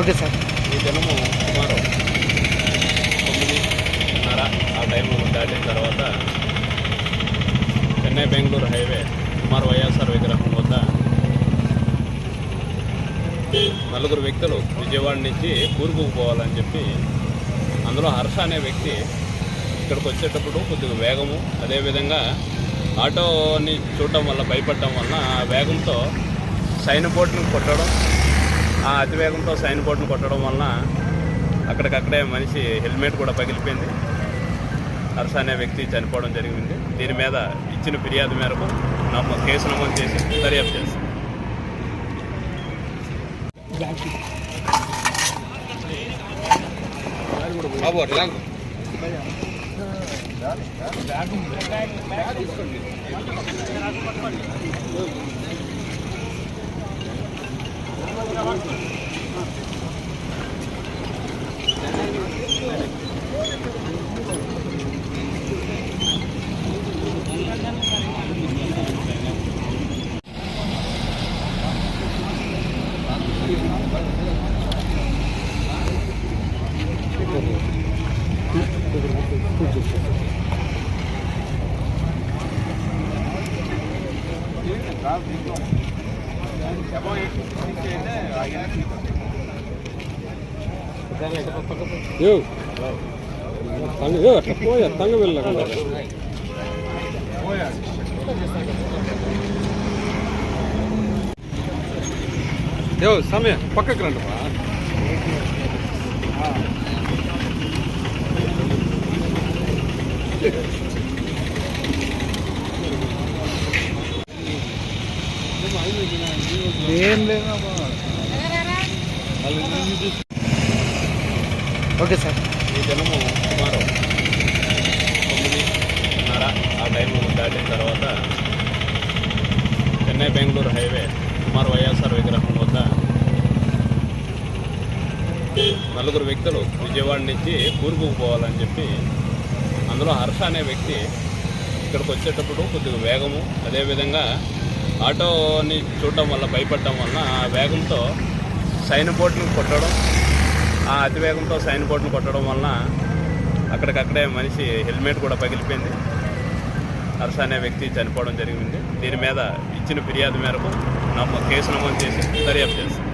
Okay sir. ఈ దినము సుమారు తొమ్మిదిన్నర ఆ టైంలో దాటిన తర్వాత చెన్నై బెంగళూరు హైవే సుమారు వైఎస్ఆర్ విగ్రహం వద్ద నలుగురు వ్యక్తులు విజయవాడ నుంచి కూర్పుకు పోవాలని చెప్పి అందులో హర్ష అనే వ్యక్తి ఇక్కడికి వచ్చేటప్పుడు కొద్దిగా వేగము అదేవిధంగా ఆటోని చూడటం వల్ల భయపడటం వలన ఆ వేగంతో సైన్ బోర్డును కొట్టడం ఆ అతివేగంతో సైన్ బోర్డును కొట్టడం వలన అక్కడికక్కడే మనిషి హెల్మెట్ కూడా పగిలిపోయింది. హర్ష అనే వ్యక్తి చనిపోవడం జరిగింది. దీని మీద ఇచ్చిన ఫిర్యాదు మేరకు నాకు కేసు నమోదు చేసి దర్యాప్తు చేస్తాం యో పూజ చేశారు అట్లా పోయా తంగ వెళ్ళకుండా. సమయం పక్కకు రండి బా ఏం లేదా ఓకే సార్. ఈ దినము సుమారు తొమ్మిదిన్నర ఆ టైం దాటిన తర్వాత చెన్నై బెంగళూరు హైవే సుమారు వైఎస్ఆర్ విగ్రహం వద్ద నలుగురు వ్యక్తులు విజయవాడ నుంచి కూర్పుకు పోవాలని చెప్పి అందులో హర్ష అనే వ్యక్తి ఇక్కడికి వచ్చేటప్పుడు కొద్దిగా వేగము అదేవిధంగా ఆటోని చూడటం వల్ల భయపడటం వలన ఆ వేగంతో సైన్ బోర్డుని కొట్టడం ఆ అతివేగంతో సైన్ బోర్డుని కొట్టడం వలన అక్కడికక్కడే మనిషి హెల్మెట్ కూడా పగిలిపోయింది. హర్ష అనే వ్యక్తి చనిపోవడం జరిగింది. దీని మీద ఇచ్చిన ఫిర్యాదు మేరకు నాకు కేసు నమోదు చేసి దర్యాప్తు చేస్తాం.